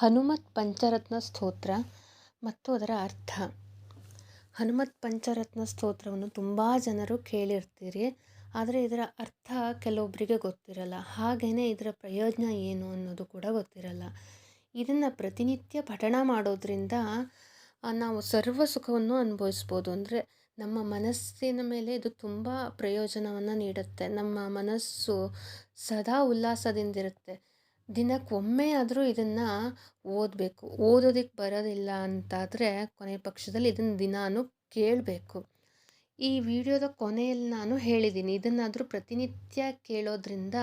ಹನುಮತ್ ಪಂಚರತ್ನ ಸ್ತೋತ್ರ ಮತ್ತು ಅದರ ಅರ್ಥ. ಹನುಮತ್ ಪಂಚರತ್ನ ಸ್ತೋತ್ರವನ್ನು ತುಂಬ ಜನರು ಕೇಳಿರ್ತೀರಿ, ಆದರೆ ಇದರ ಅರ್ಥ ಕೆಲವೊಬ್ಬರಿಗೆ ಗೊತ್ತಿರಲ್ಲ. ಹಾಗೆಯೇ ಇದರ ಪ್ರಯೋಜನ ಏನು ಅನ್ನೋದು ಕೂಡ ಗೊತ್ತಿರಲ್ಲ. ಇದನ್ನು ಪ್ರತಿನಿತ್ಯ ಪಠಣ ಮಾಡೋದ್ರಿಂದ ನಾವು ಸರ್ವ ಸುಖವನ್ನು ಅನುಭವಿಸ್ಬೋದು. ಅಂದರೆ ನಮ್ಮ ಮನಸ್ಸಿನ ಮೇಲೆ ಇದು ತುಂಬ ಪ್ರಯೋಜನವನ್ನು ನೀಡುತ್ತೆ. ನಮ್ಮ ಮನಸ್ಸು ಸದಾ ಉಲ್ಲಾಸದಿಂದಿರುತ್ತೆ ದಿನಕ್ಕೊಮ್ಮೆ ಆದರೂ ಇದನ್ನು ಓದಬೇಕು. ಓದೋದಕ್ಕೆ ಬರೋದಿಲ್ಲ ಅಂತಾದರೆ ಕೊನೆ ಪಕ್ಷದಲ್ಲಿ ಇದನ್ನು ದಿನಾನು ಕೇಳಬೇಕು. ಈ ವಿಡಿಯೋದ ಕೊನೆಯಲ್ಲಿ ನಾನು ಹೇಳಿದ್ದೀನಿ ಇದನ್ನಾದರೂ ಪ್ರತಿನಿತ್ಯ ಕೇಳೋದ್ರಿಂದ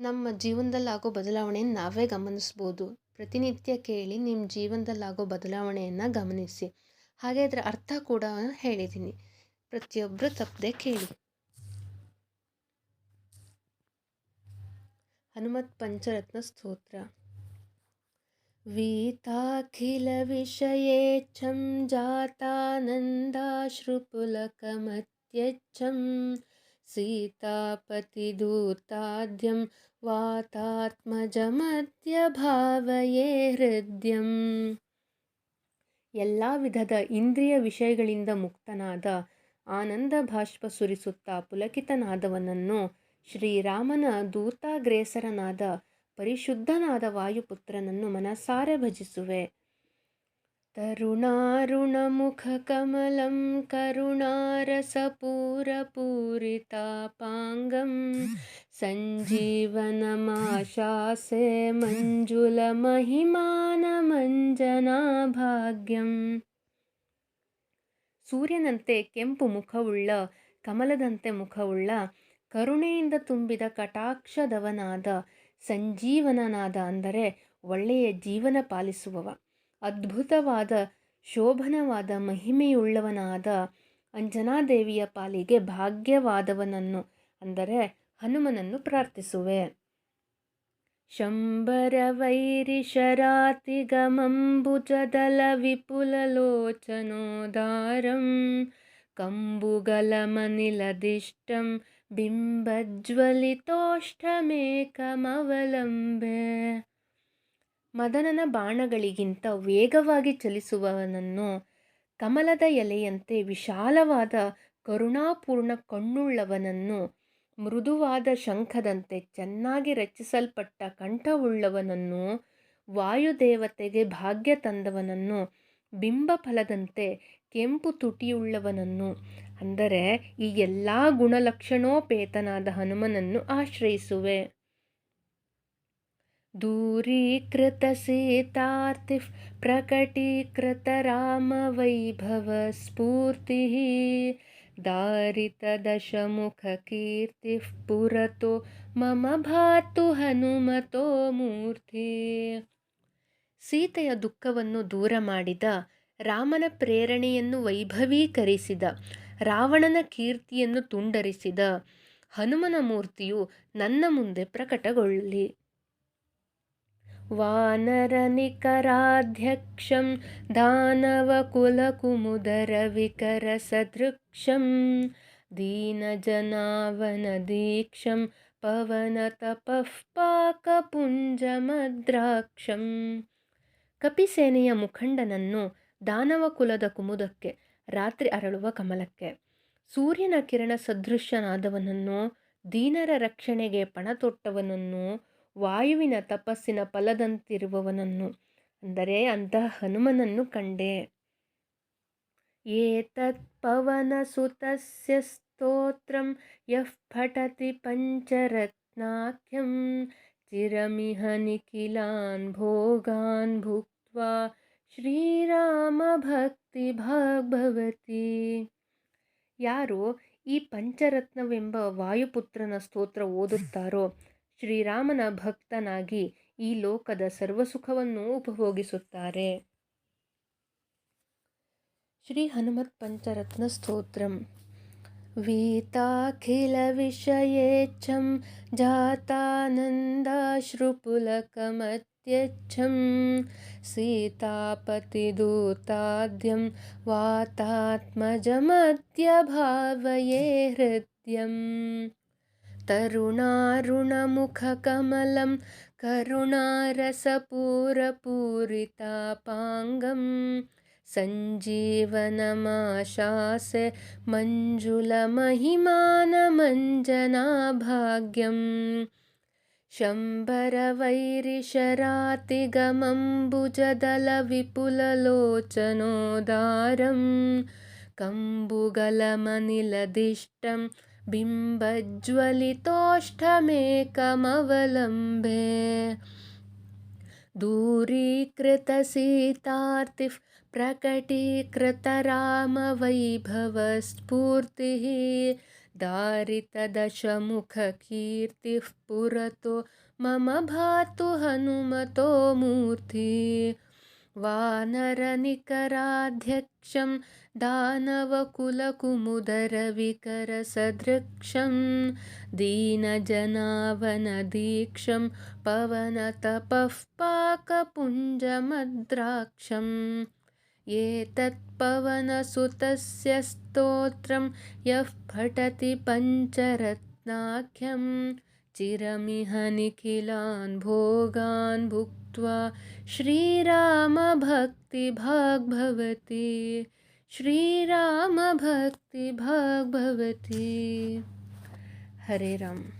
ನಮ್ಮ ಜೀವನದಲ್ಲಾಗೋ ಬದಲಾವಣೆಯನ್ನು ನಾವೇ ಗಮನಿಸ್ಬೋದು. ಪ್ರತಿನಿತ್ಯ ಕೇಳಿ ನಿಮ್ಮ ಜೀವನದಲ್ಲಾಗೋ ಬದಲಾವಣೆಯನ್ನು ಗಮನಿಸಿ. ಹಾಗೆ ಅದರ ಅರ್ಥ ಕೂಡ ಹೇಳಿದ್ದೀನಿ ಪ್ರತಿಯೊಬ್ಬರು ತಪ್ಪದೆ ಕೇಳಿ. ಹನುಮತ್ ಪಂಚರತ್ನ ಸ್ತೋತ್ರ वीताखिलविषयेच्छं जातानन्दाश्रुपुलकमत्यच्छं सीतापतिदूताद्यं ವಾತಾತ್ಮಜಮಧ್ಯ ಭಾವಯೇ ಹೃದಯಂ ಎಲ್ಲ ವಿಧದ ಇಂದ್ರಿಯ ವಿಷಯಗಳಿಂದ ಮುಕ್ತನಾದ ಆನಂದ ಬಾಷ್ಪ ಸುರಿಸುತ್ತಾ ಪುಲಕಿತನಾದವನನ್ನು ಶ್ರೀರಾಮನ ದೂತಾಗ್ರೇಸರನಾದ ಪರಿಶುದ್ಧನಾದ ವಾಯುಪುತ್ರನನ್ನು ಮನಸಾರೆ ಭಜಿಸುವೆ. ತರುಣಾರುಣಮುಖಕಮಲಂ ಕರುಣಾರಸಪೂರಪೂರಿತಾಪಾಂಗಂ ಸಂಜೀವನಮಾಶಾಸೆ ಮಂಜುಲಮಹಿಮಾನಮಂಜನಾಭಾಗ್ಯಂ ಸೂರ್ಯನಂತೆ ಕೆಂಪು ಮುಖವುಳ್ಳ, ಕಮಲದಂತೆ ಮುಖವುಳ್ಳ ಕರುಣೆಯಿಂದ ತುಂಬಿದ ಕಟಾಕ್ಷದವನಾದ ಸಂಜೀವನನಾದ ಅಂದರೆ ಒಳ್ಳೆಯ ಜೀವನ ಪಾಲಿಸುವವ. ಅದ್ಭುತವಾದ, ಶೋಭನವಾದ, ಮಹಿಮೆಯುಳ್ಳವನಾದ ಅಂಜನಾದೇವಿಯ ಪಾಲಿಗೆ ಭಾಗ್ಯವಾದವನನ್ನು ಅಂದರೆ ಹನುಮನನ್ನು ಪ್ರಾರ್ಥಿಸುವೆ. ಶಂಬರವೈರಿಶರಾತಿಗಮಂಬುಜದಲ ವಿಪುಲಲೋಚನೋದಾರಂ ಕಂಬುಗಲಮನಿಲದಿಷ್ಟಂ ಬಿಂಬಜ್ವಲಿತೋಷ್ಠಮೇಕಮವಲಂಬೆ. ಮದನನ ಬಾಣಗಳಿಗಿಂತ ವೇಗವಾಗಿ ಚಲಿಸುವವನನ್ನು ಕಮಲದ ಎಲೆಯಂತೆ ವಿಶಾಲವಾದ ಕರುಣಾಪೂರ್ಣ ಕಣ್ಣುಳ್ಳವನನ್ನು ಮೃದುವಾದ ಶಂಖದಂತೆ ಚೆನ್ನಾಗಿ ರಚಿಸಲ್ಪಟ್ಟ ಕಂಠವುಳ್ಳವನನ್ನು ವಾಯುದೇವತೆಗೆ ಭಾಗ್ಯ ತಂದವನನ್ನು ಬಿಂಬಫಲದಂತೆ ಕೆಂಪು ತುಟಿಯುಳ್ಳವನನ್ನು. ಅಂದರೆ ಈ ಎಲ್ಲ ಗುಣಲಕ್ಷಣೋಪೇತನಾದ ಹನುಮನನ್ನು ಆಶ್ರಯಿಸುವೆ. ದೂರೀಕೃತ ಸೀತಾರ್ತಿ ಪ್ರಕಟೀಕೃತ ರಾಮ ವೈಭವ ಸ್ಫೂರ್ತಿ ದಾರಿತ ದಶಮುಖ ಕೀರ್ತಿ ಪುರತೋ ಮಮ ಭಾತು ಹನುಮತೋ ಮೂರ್ತಿ. ಸೀತೆಯ ದುಃಖವನ್ನು ದೂರ ಮಾಡಿದ ರಾಮನ ಪ್ರೇರಣೆಯನ್ನು ವೈಭವೀಕರಿಸಿದ ರಾವಣನ ಕೀರ್ತಿಯನ್ನು ತುಂಡರಿಸಿದ ಹನುಮನ ಮೂರ್ತಿಯು ನನ್ನ ಮುಂದೆ ಪ್ರಕಟಗೊಳ್ಳಲಿ ವಾನರನಿಕರಾಧ್ಯಕ್ಷಂ दानवकुलकुमुदरविकरसदृक्षं दीनजनावनदीक्षं ಪವನತಪಃ ಪಾಕಪುಂಜಮದ್ರಾಕ್ಷಂ ಕಪಿಸೇನೆಯ ಮುಖಂಡನನ್ನು ದಾನವ ಕುಲದ ಕುಮುದಕ್ಕೆ, ರಾತ್ರಿ ಅರಳುವ ಕಮಲಕ್ಕೆ. ಸೂರ್ಯನ ಕಿರಣ ಸದೃಶ್ಯನಾದವನನ್ನು ದೀನರ ರಕ್ಷಣೆಗೆ ಪಣತೊಟ್ಟವನನ್ನು, ವಾಯುವಿನ ತಪಸ್ಸಿನ ಫಲದಂತಿರುವವನನ್ನು. ಅಂದರೆ ಅಂತಹ ಹನುಮನನ್ನು ಕಂಡೆ. ಏತತ್ಪವನ ಸುತಸ್ಯ ಸ್ತೋತ್ರಂ ಯಃ ಪಠತಿ ಪಂಚರತ್ನಾಖ್ಯಂ ಚಿರಮಿಹ ನಿಖಿಲಾನ್ ಭೋಗಾನ್ ಭುಕ್ತ ಶ್ರೀರಾಮ ಭಕ್ತಿ ಭಗವತಿ ಯಾರು ಈ ಪಂಚರತ್ನವೆಂಬ ವಾಯುಪುತ್ರನ ಸ್ತೋತ್ರ ಓದುತ್ತಾರೋ ಶ್ರೀರಾಮನ ಭಕ್ತನಾಗಿ ಈ ಲೋಕದ ಸರ್ವಸುಖವನ್ನು ಉಪಭೋಗಿಸುತ್ತಾರೆ. ಶ್ರೀ ಹನುಮತ್ ಪಂಚರತ್ನ ಸ್ತೋತ್ರಂ. वीताखिलविषयेच्छं जातानन्दाश्रुपुलकमत्यच्छं सीतापतिदूताद्यं वातात्मजमद्य भावये हृद्यम् तरुणारुणमुखकमलं करुणारसपूरपूरितापाङ्गम् सञ्जीवनमाशासे मञ्जुलमहिमानमञ्जनाभाग्यम् शम्बरवैरिशरातिगमम्बुजदलविपुललोचनोदारं कम्बुगलमनिलदिष्टं बिम्बज्वलितोष्ठमेकमवलम्बे दूरीकृतसीतार्तिः प्रकटीकृतरामवैभवस्फूर्तिः दारितदशमुखकीर्तिः पुरतो मम भातु हनुमतो मूर्ति। वानरनिकराध्यक्षं दानवकुलकुमुदरविकरसदृक्षं दीनजनावनदीक्षं पवनतपः पाकपुञ्जमद्राक्षम् एतत् पवनसुतस्य स्तोत्रं यः पठति पञ्चरत्नाख्यं चिरमिह निखिलान् भोगान् भुक्त्वा श्रीरामभक्तिभाग्भवति। श्रीरामभक्तिभाग्भवति। श्रीरामभक्तिभाग् भवति हरे राम।